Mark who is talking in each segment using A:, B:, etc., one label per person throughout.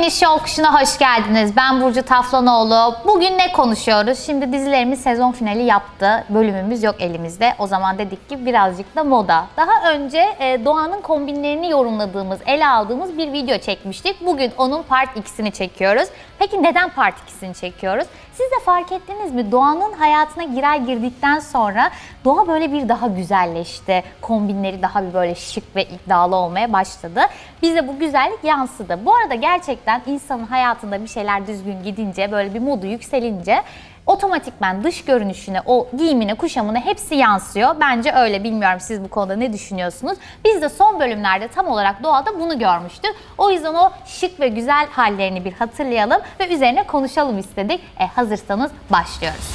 A: Hepiniz Şov Kuşu'na hoş geldiniz. Ben Burcu Taflanoğlu. Bugün ne konuşuyoruz? Şimdi dizilerimiz sezon finali yaptı. Bölümümüz yok elimizde. O zaman dedik ki birazcık da moda. Daha önce e, Doğan'ın kombinlerini yorumladığımız, ele aldığımız bir video çekmiştik. Bugün onun part 2'sini çekiyoruz. Peki neden part 2'sini çekiyoruz? Siz de fark ettiniz mi? Doğan'ın hayatına girer girdikten sonra Doğa böyle bir daha güzelleşti. Kombinleri daha bir böyle şık ve iddialı olmaya başladı. Bize bu güzellik yansıdı. Bu arada gerçekten insanın hayatında bir şeyler düzgün gidince, böyle bir modu yükselince otomatikman dış görünüşüne, o giyimine, kuşamına hepsi yansıyor. Bence öyle. Bilmiyorum siz bu konuda ne düşünüyorsunuz? Biz de son bölümlerde tam olarak doğada bunu görmüştük. O yüzden o şık ve güzel hallerini bir hatırlayalım ve üzerine konuşalım istedik. E, hazırsanız başlıyoruz.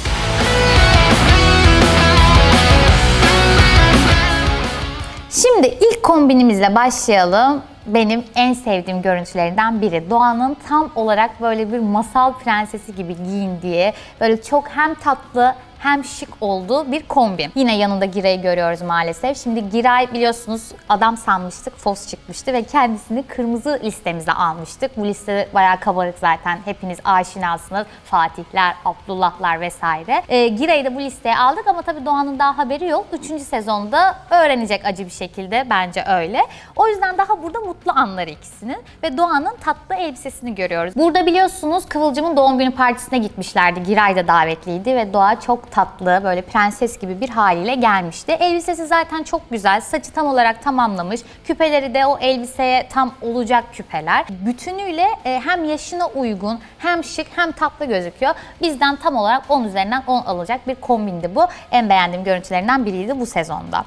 A: Şimdi ilk kombinimizle başlayalım. Benim en sevdiğim görüntülerinden biri. Doğan'ın tam olarak böyle bir masal prensesi gibi giyindiği, böyle çok hem tatlı hem şık olduğu bir kombin. Yine yanında Giray'ı görüyoruz maalesef. Şimdi Giray biliyorsunuz adam sanmıştık, Fos çıkmıştı ve kendisini kırmızı listemize almıştık. Bu liste bayağı kabarık zaten. Hepiniz aşinasınız. Fatihler, Abdullahlar vesaire. Ee, Giray'ı da bu listeye aldık ama tabii Doğan'ın daha haberi yok. Üçüncü sezonda öğrenecek acı bir şekilde bence öyle. O yüzden daha burada mutlu anları ikisinin ve Doğan'ın tatlı elbisesini görüyoruz. Burada biliyorsunuz Kıvılcım'ın doğum günü partisine gitmişlerdi. Giray da davetliydi ve Doğa çok tatlı böyle prenses gibi bir haliyle gelmişti. Elbisesi zaten çok güzel. Saçı tam olarak tamamlamış. Küpeleri de o elbiseye tam olacak küpeler. Bütünüyle e, hem yaşına uygun hem şık hem tatlı gözüküyor. Bizden tam olarak 10 üzerinden 10 alacak bir kombindi bu. En beğendiğim görüntülerinden biriydi bu sezonda.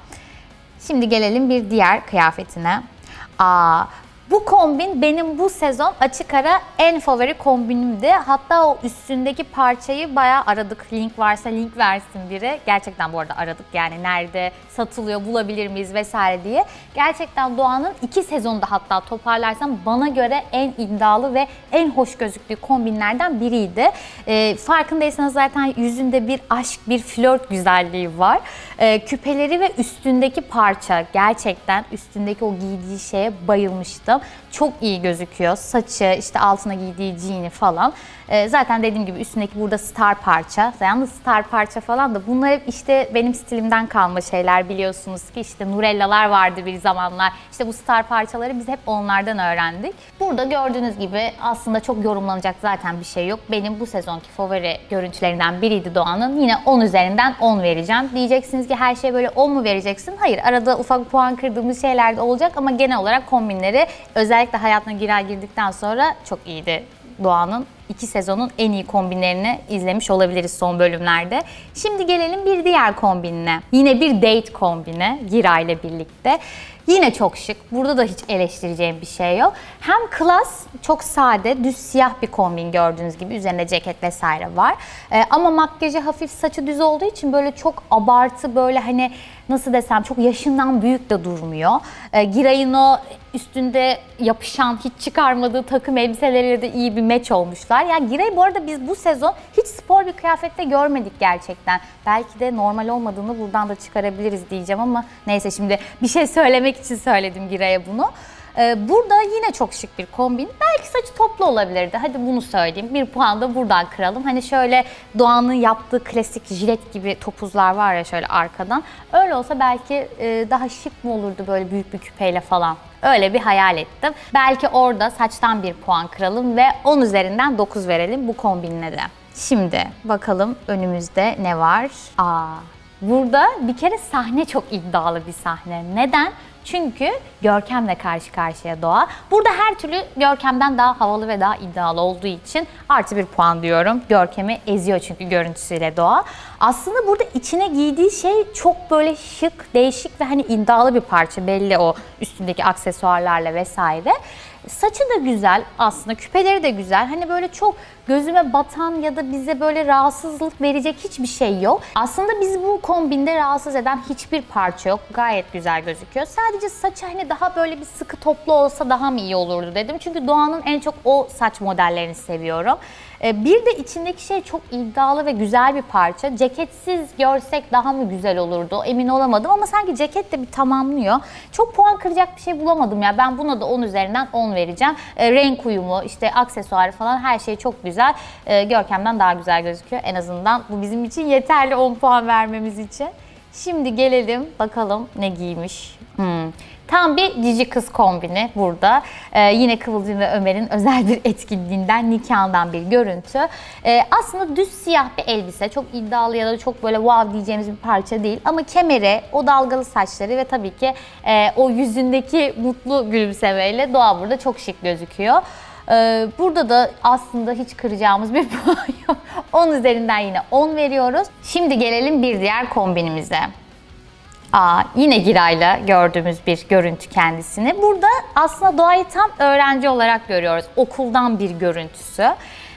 A: Şimdi gelelim bir diğer kıyafetine. Aa, bu kombin benim bu sezon açık ara en favori kombinimdi. Hatta o üstündeki parçayı bayağı aradık. Link varsa link versin biri. Gerçekten bu arada aradık yani nerede satılıyor bulabilir miyiz vesaire diye. Gerçekten Doğan'ın iki sezonda hatta toparlarsam bana göre en iddialı ve en hoş gözüktüğü kombinlerden biriydi. Ee, farkındaysanız zaten yüzünde bir aşk, bir flört güzelliği var. Ee, küpeleri ve üstündeki parça gerçekten üstündeki o giydiği şeye bayılmıştım. Çok iyi gözüküyor. Saçı, işte altına giydiği jean'i falan. Ee, zaten dediğim gibi üstündeki burada star parça. Yalnız star parça falan da bunlar hep işte benim stilimden kalma şeyler biliyorsunuz ki işte Nurellalar vardı bir zamanlar. İşte bu star parçaları biz hep onlardan öğrendik. Burada gördüğünüz gibi aslında çok yorumlanacak zaten bir şey yok. Benim bu sezonki favori görüntülerinden biriydi Doğan'ın. Yine 10 üzerinden 10 vereceğim. Diyeceksiniz ki her şeye böyle 10 mu vereceksin? Hayır arada ufak puan kırdığımız şeyler de olacak ama genel olarak kombinleri özellikle hayatına girer girdikten sonra çok iyiydi Doğan'ın iki sezonun en iyi kombinlerini izlemiş olabiliriz son bölümlerde. Şimdi gelelim bir diğer kombinine. Yine bir date kombini Gira ile birlikte. Yine çok şık. Burada da hiç eleştireceğim bir şey yok. Hem klas, çok sade, düz siyah bir kombin gördüğünüz gibi. Üzerinde ceket vesaire var. Ee, ama makyajı hafif saçı düz olduğu için böyle çok abartı böyle hani nasıl desem çok yaşından büyük de durmuyor. Ee, Giray'ın o üstünde yapışan, hiç çıkarmadığı takım elbiseleriyle de iyi bir match olmuşlar. Yani Giray bu arada biz bu sezon hiç spor bir kıyafette görmedik gerçekten. Belki de normal olmadığını buradan da çıkarabiliriz diyeceğim ama neyse şimdi bir şey söylemek için söyledim Giray'a bunu. Ee, Burada yine çok şık bir kombin. Belki saçı toplu olabilirdi. Hadi bunu söyleyeyim. Bir puan da buradan kıralım. Hani şöyle Doğan'ın yaptığı klasik jilet gibi topuzlar var ya şöyle arkadan. Öyle olsa belki e, daha şık mı olurdu böyle büyük bir küpeyle falan. Öyle bir hayal ettim. Belki orada saçtan bir puan kıralım ve 10 üzerinden 9 verelim bu kombinle de. Şimdi bakalım önümüzde ne var? Aa, burada bir kere sahne çok iddialı bir sahne. Neden? Çünkü Görkem'le karşı karşıya Doğa. Burada her türlü Görkem'den daha havalı ve daha iddialı olduğu için artı bir puan diyorum. Görkem'i eziyor çünkü görüntüsüyle Doğa. Aslında burada içine giydiği şey çok böyle şık, değişik ve hani iddialı bir parça. Belli o üstündeki aksesuarlarla vesaire. Saçı da güzel aslında, küpeleri de güzel. Hani böyle çok gözüme batan ya da bize böyle rahatsızlık verecek hiçbir şey yok. Aslında biz bu kombinde rahatsız eden hiçbir parça yok. Gayet güzel gözüküyor. Sadece saçı hani daha böyle bir sıkı toplu olsa daha mı iyi olurdu dedim. Çünkü Doğan'ın en çok o saç modellerini seviyorum. Ee, Bir de içindeki şey çok iddialı ve güzel bir parça. Ceketsiz görsek daha mı güzel olurdu emin olamadım ama sanki ceket de bir tamamlıyor. Çok puan kıracak bir şey bulamadım ya. Ben buna da 10 üzerinden 10 vereceğim. E, renk uyumu, işte aksesuarı falan her şey çok güzel. E, Görkem'den daha güzel gözüküyor. En azından bu bizim için yeterli 10 puan vermemiz için. Şimdi gelelim bakalım ne giymiş. Hmm. Tam bir cici kız kombini burada. Ee, yine Kıvılcım ve Ömer'in özel bir etkinliğinden, nikahından bir görüntü. Ee, aslında düz siyah bir elbise. Çok iddialı ya da çok böyle wow diyeceğimiz bir parça değil. Ama kemeri, o dalgalı saçları ve tabii ki e, o yüzündeki mutlu gülümsemeyle Doğa burada çok şık gözüküyor. Ee, Burada da aslında hiç kıracağımız bir puan yok. 10 üzerinden yine 10 veriyoruz. Şimdi gelelim bir diğer kombinimize. Aa, yine Giray'la gördüğümüz bir görüntü kendisini. Burada aslında Doğa'yı tam öğrenci olarak görüyoruz. Okuldan bir görüntüsü.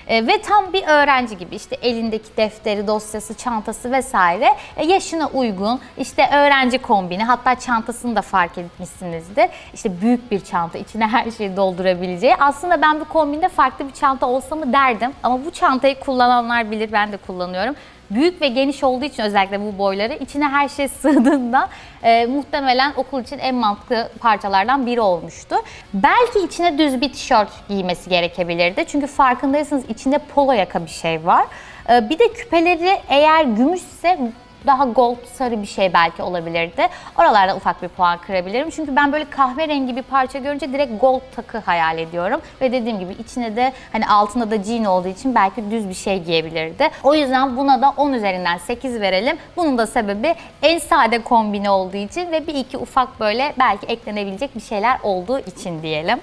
A: E, ve tam bir öğrenci gibi işte elindeki defteri, dosyası, çantası vesaire e, yaşına uygun işte öğrenci kombini hatta çantasını da fark etmişsinizdir. İşte büyük bir çanta içine her şeyi doldurabileceği. Aslında ben bu kombinde farklı bir çanta olsa mı derdim ama bu çantayı kullananlar bilir ben de kullanıyorum büyük ve geniş olduğu için özellikle bu boyları içine her şey sığdığında e, muhtemelen okul için en mantıklı parçalardan biri olmuştu. Belki içine düz bir tişört giymesi gerekebilirdi. Çünkü farkındaysanız içinde polo yaka bir şey var. E, bir de küpeleri eğer gümüşse daha gold sarı bir şey belki olabilirdi. Oralarda ufak bir puan kırabilirim. Çünkü ben böyle kahverengi bir parça görünce direkt gold takı hayal ediyorum. Ve dediğim gibi içine de hani altında da jean olduğu için belki düz bir şey giyebilirdi. O yüzden buna da 10 üzerinden 8 verelim. Bunun da sebebi en sade kombini olduğu için ve bir iki ufak böyle belki eklenebilecek bir şeyler olduğu için diyelim.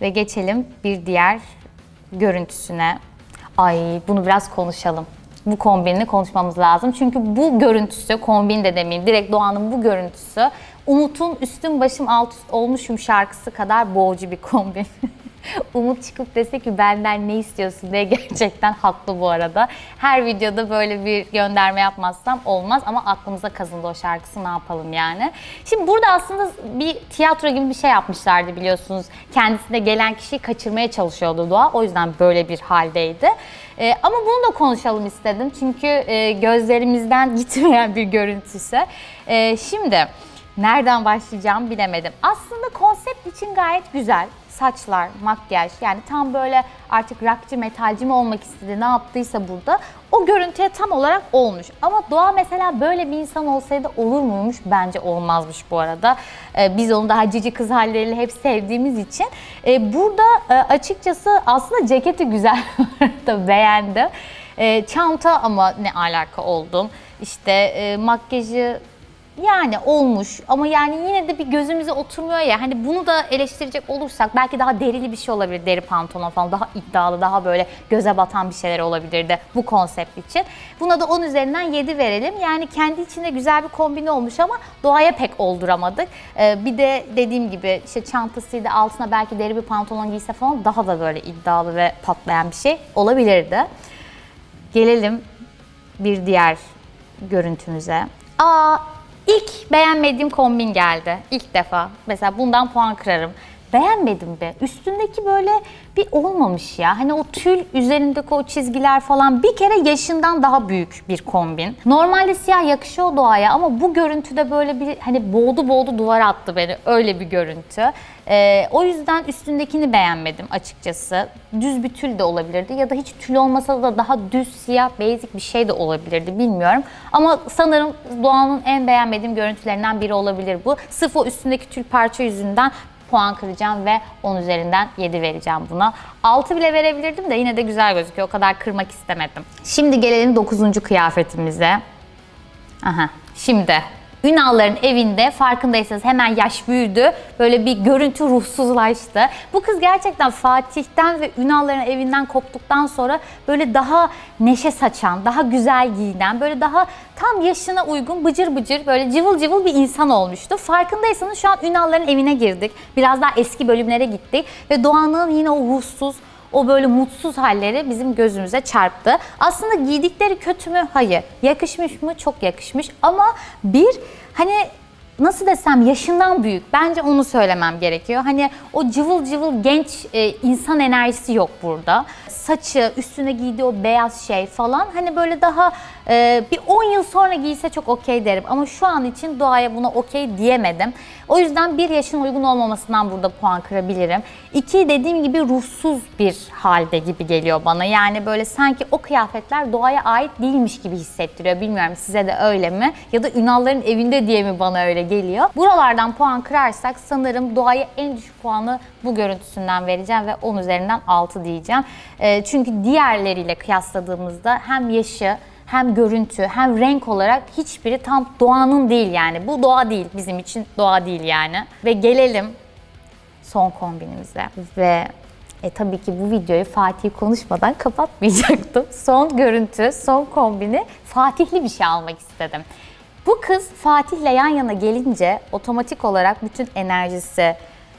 A: Ve geçelim bir diğer görüntüsüne. Ay bunu biraz konuşalım. Bu kombinini konuşmamız lazım. Çünkü bu görüntüsü, kombin de demeyeyim, direkt Doğan'ın bu görüntüsü Umut'un üstüm başım alt üst olmuşum şarkısı kadar boğucu bir kombin. Umut çıkıp dese ki benden ne istiyorsun diye gerçekten haklı bu arada. Her videoda böyle bir gönderme yapmazsam olmaz ama aklımıza kazındı o şarkısı ne yapalım yani. Şimdi burada aslında bir tiyatro gibi bir şey yapmışlardı biliyorsunuz. Kendisine gelen kişiyi kaçırmaya çalışıyordu Doğa. O yüzden böyle bir haldeydi. Ee, ama bunu da konuşalım istedim. Çünkü e, gözlerimizden gitmeyen bir görüntüsü. Ee, şimdi nereden başlayacağım bilemedim. Aslında konsept için gayet güzel saçlar, makyaj yani tam böyle artık rockçı, metalci mi olmak istedi ne yaptıysa burada o görüntüye tam olarak olmuş. Ama Doğa mesela böyle bir insan olsaydı olur muymuş? Bence olmazmış bu arada. Ee, biz onu daha cici kız halleriyle hep sevdiğimiz için. Ee, burada e, açıkçası aslında ceketi güzel da beğendim. Ee, çanta ama ne alaka oldum. İşte e, makyajı yani olmuş ama yani yine de bir gözümüze oturmuyor ya. Hani bunu da eleştirecek olursak belki daha derili bir şey olabilir. Deri pantolon falan daha iddialı, daha böyle göze batan bir şeyler olabilirdi bu konsept için. Buna da 10 üzerinden 7 verelim. Yani kendi içinde güzel bir kombine olmuş ama doğaya pek olduramadık. Ee, bir de dediğim gibi işte çantasıydı altına belki deri bir pantolon giyse falan daha da böyle iddialı ve patlayan bir şey olabilirdi. Gelelim bir diğer görüntümüze. Aa ilk beğenmediğim kombin geldi. İlk defa. Mesela bundan puan kırarım. Beğenmedim be. Üstündeki böyle bir olmamış ya. Hani o tül üzerindeki o çizgiler falan bir kere yaşından daha büyük bir kombin. Normalde siyah yakışıyor doğaya ama bu görüntüde böyle bir hani boğdu boğdu duvar attı beni. Öyle bir görüntü. Ee, o yüzden üstündekini beğenmedim açıkçası. Düz bir tül de olabilirdi ya da hiç tül olmasa da daha düz siyah basic bir şey de olabilirdi bilmiyorum. Ama sanırım Doğan'ın en beğenmediğim görüntülerinden biri olabilir bu. Sırf o üstündeki tül parça yüzünden puan kıracağım ve 10 üzerinden 7 vereceğim buna. 6 bile verebilirdim de yine de güzel gözüküyor. O kadar kırmak istemedim. Şimdi gelelim 9. kıyafetimize. Aha. Şimdi Ünal'ların evinde farkındaysanız hemen yaş büyüdü. Böyle bir görüntü ruhsuzlaştı. Bu kız gerçekten Fatih'ten ve Ünal'ların evinden koptuktan sonra böyle daha neşe saçan, daha güzel giyinen, böyle daha tam yaşına uygun bıcır bıcır böyle cıvıl cıvıl bir insan olmuştu. Farkındaysanız şu an Ünal'ların evine girdik. Biraz daha eski bölümlere gittik ve Doğan'ın yine o ruhsuz, o böyle mutsuz halleri bizim gözümüze çarptı. Aslında giydikleri kötü mü? Hayır. Yakışmış mı? Çok yakışmış. Ama bir hani nasıl desem yaşından büyük. Bence onu söylemem gerekiyor. Hani o cıvıl cıvıl genç e, insan enerjisi yok burada. Saçı, üstüne giydiği o beyaz şey falan hani böyle daha e, bir 10 yıl sonra giyse çok okey derim. Ama şu an için doğaya buna okey diyemedim. O yüzden bir yaşın uygun olmamasından burada puan kırabilirim. İki dediğim gibi ruhsuz bir halde gibi geliyor bana. Yani böyle sanki o kıyafetler doğaya ait değilmiş gibi hissettiriyor. Bilmiyorum size de öyle mi? Ya da Ünalların evinde diye mi bana öyle geliyor? Buralardan puan kırarsak sanırım doğaya en düşük puanı bu görüntüsünden vereceğim ve 10 üzerinden 6 diyeceğim. Ee, çünkü diğerleriyle kıyasladığımızda hem yaşı hem görüntü hem renk olarak hiçbiri tam doğanın değil yani. Bu doğa değil bizim için doğa değil yani. Ve gelelim son kombinimize. Ve e, tabii ki bu videoyu Fatih konuşmadan kapatmayacaktım. Son görüntü, son kombini Fatihli bir şey almak istedim. Bu kız Fatih'le yan yana gelince otomatik olarak bütün enerjisi,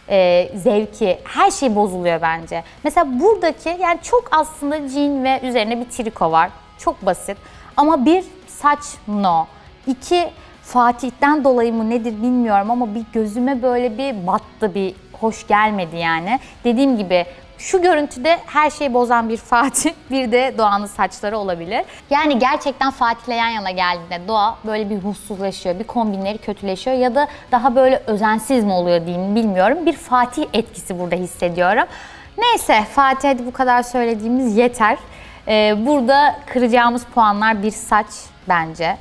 A: e, zevki, her şey bozuluyor bence. Mesela buradaki yani çok aslında jean ve üzerine bir triko var. Çok basit. Ama bir saç no. İki Fatih'ten dolayı mı nedir bilmiyorum ama bir gözüme böyle bir battı bir hoş gelmedi yani. Dediğim gibi şu görüntüde her şeyi bozan bir Fatih, bir de Doğan'ın saçları olabilir. Yani gerçekten Fatih'le yan yana geldiğinde Doğa böyle bir ruhsuzlaşıyor, bir kombinleri kötüleşiyor ya da daha böyle özensiz mi oluyor diyeyim bilmiyorum. Bir Fatih etkisi burada hissediyorum. Neyse Fatih hadi bu kadar söylediğimiz yeter. Ee, burada kıracağımız puanlar bir saç bence.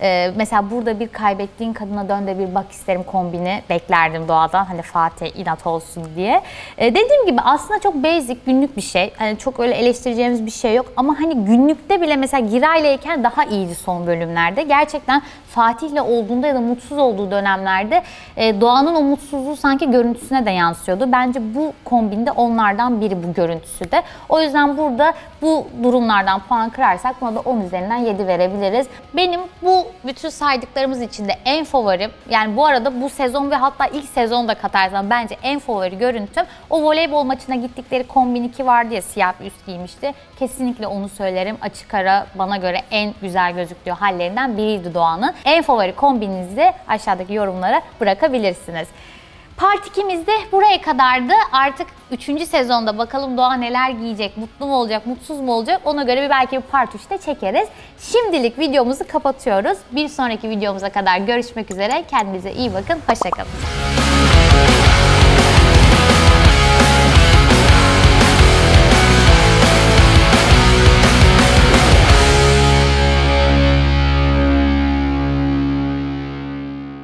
A: Ee, mesela burada bir kaybettiğin kadına dön de bir bak isterim kombini beklerdim doğadan hani Fatih inat olsun diye. Ee, dediğim gibi aslında çok basic günlük bir şey. Hani çok öyle eleştireceğimiz bir şey yok ama hani günlükte bile mesela Giray'leyken daha iyiydi son bölümlerde. Gerçekten Fatih'le olduğunda ya da mutsuz olduğu dönemlerde e, Doğan'ın o mutsuzluğu sanki görüntüsüne de yansıyordu. Bence bu kombinde onlardan biri bu görüntüsü de. O yüzden burada bu durumlardan puan kırarsak buna da 10 üzerinden 7 verebiliriz. Benim bu bütün saydıklarımız içinde en favorim yani bu arada bu sezon ve hatta ilk sezonda katarsam bence en favori görüntüm o voleybol maçına gittikleri kombin 2 vardı ya siyah bir üst giymişti. Kesinlikle onu söylerim. Açık ara bana göre en güzel gözüktüğü hallerinden biriydi Doğan'ın. En favori kombininizi aşağıdaki yorumlara bırakabilirsiniz. Part 2'miz de buraya kadardı. Artık 3. sezonda bakalım Doğa neler giyecek, mutlu mu olacak, mutsuz mu olacak ona göre bir belki bir part 3'te çekeriz. Şimdilik videomuzu kapatıyoruz. Bir sonraki videomuza kadar görüşmek üzere. Kendinize iyi bakın. Hoşçakalın.